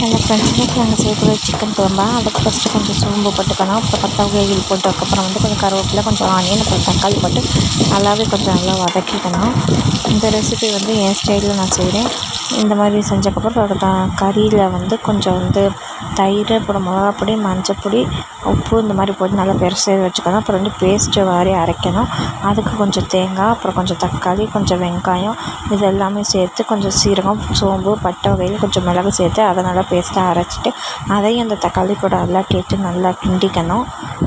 Hello friends இன்றைக்கி நாங்கள் செய்யக்கூடிய சிக்கன் குழம்பா? அதுக்கு ஃபஸ்ட்டு கொஞ்சம் சோம்பு போட்டுக்கணும். அப்புறம் பட்டை வகைகள் போட்டதுக்கப்புறம் வந்து கொஞ்சம் கருவேப்பிலை கொஞ்சம் ஆனியன் அப்புறம் தக்காளி போட்டு நல்லாவே கொஞ்சம் நல்லா வதக்கிக்கணும். இந்த ரெசிபி வந்து என் ஸ்டைலில் நான் செய்கிறேன் இந்த மாதிரி செஞ்சக்கப்புறம் அதோட கறியில் வந்து கொஞ்சம் வந்து தயிர் அப்புறம் மிளகாப்பொடி மஞ்சப்பொடி உப்பு இந்த மாதிரி போட்டு நல்லா பெருசாக வச்சுக்கணும். அப்புறம் வந்து பேஸ்ட்டு வாரி அரைக்கணும். அதுக்கு கொஞ்சம் தேங்காய் அப்புறம் கொஞ்சம் தக்காளி கொஞ்சம் வெங்காயம் இது எல்லாமே சேர்த்து கொஞ்சம் சீரகம் சோம்பு பட்டை வகையில் கொஞ்சம் மிளகு சேர்த்து அதை நல்லா பேஸ்ட்டாக அரைச்சிட்டு அதையும் அந்த தக்காளி கூட நல்லா கேட்டு நல்லா கிண்டிக்கணும்.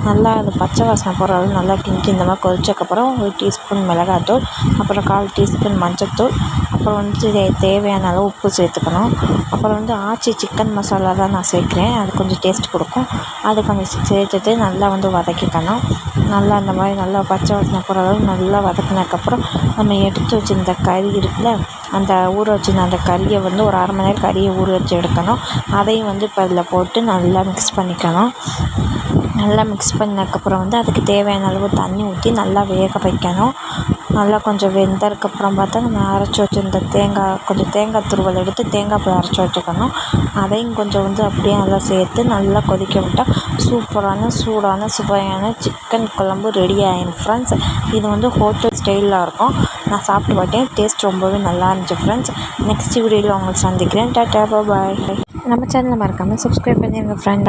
நல்லா அது பச்சை வாசனை போகிற அளவு நல்லா கிண்டி இந்த மாதிரி கொதிச்சக்கப்புறம் ஒரு டீஸ்பூன் மிளகாத்தூள் அப்புறம் கால் டீஸ்பூன் மஞ்சத்தூள் அப்புறம் வந்து தேவையான அளவு உப்பு சேர்த்துக்கணும். அப்புறம் வந்து ஆச்சி சிக்கன் மசாலா தான் நான் சேர்க்குறேன். அது கொஞ்சம் டேஸ்ட் கொடுக்கும். அது கொஞ்சம் சேர்த்துட்டு நல்லா வந்து வதக்கிக்கணும். நல்லா அந்த மாதிரி நல்லா பச்சை வாசனை போகிற அளவு நல்லா வதக்கினதுக்கப்புறம் நம்ம எடுத்து வச்சுருந்த கறி இருக்குல்ல அந்த ஊற வச்சுருந்த அந்த கறியை வந்து ஒரு அரை மணி நேரம் கறியை ஊற வச்சு எடுக்கணும். அதையும் வந்து இப்போ அதில் போட்டு நல்லா மிக்ஸ் பண்ணிக்கணும். நல்லா மிக்ஸ் பண்ணதுக்கப்புறம் வந்து அதுக்கு தேவையான அளவு தண்ணி ஊற்றி நல்லா வேக வைக்கணும். நல்லா கொஞ்சம் வெந்ததுக்கப்புறம் பார்த்தா நம்ம அரைச்சி வச்சுருந்த தேங்காய் கொஞ்சம் தேங்காய் துருவல் எடுத்து தேங்காய் பால் அரைச்சி வச்சுக்கணும். அதையும் கொஞ்சம் வந்து அப்படியே நல்லா சேர்த்து நல்லா கொதிக்க விட்டால் சூப்பரான சூடான சுவையான சிக்கன் குழம்பு ரெடி ஆயிடும் ஃப்ரெண்ட்ஸ் இது வந்து ஹோட்டல் ஸ்டைலில் இருக்கும். நான் சாப்பிட்டு பார்த்தேன். டேஸ்ட் ரொம்பவே நல்லா இருந்துச்சு ஃப்ரெண்ட்ஸ் நெக்ஸ்ட் வீடியோவில் உங்களுக்கு சந்திக்கிறேன். டாட்டா பாய் நம்ம சேனலை மறக்காமல் சப்ஸ்கிரைப் பண்ணிடுங்க ஃப்ரெண்ட்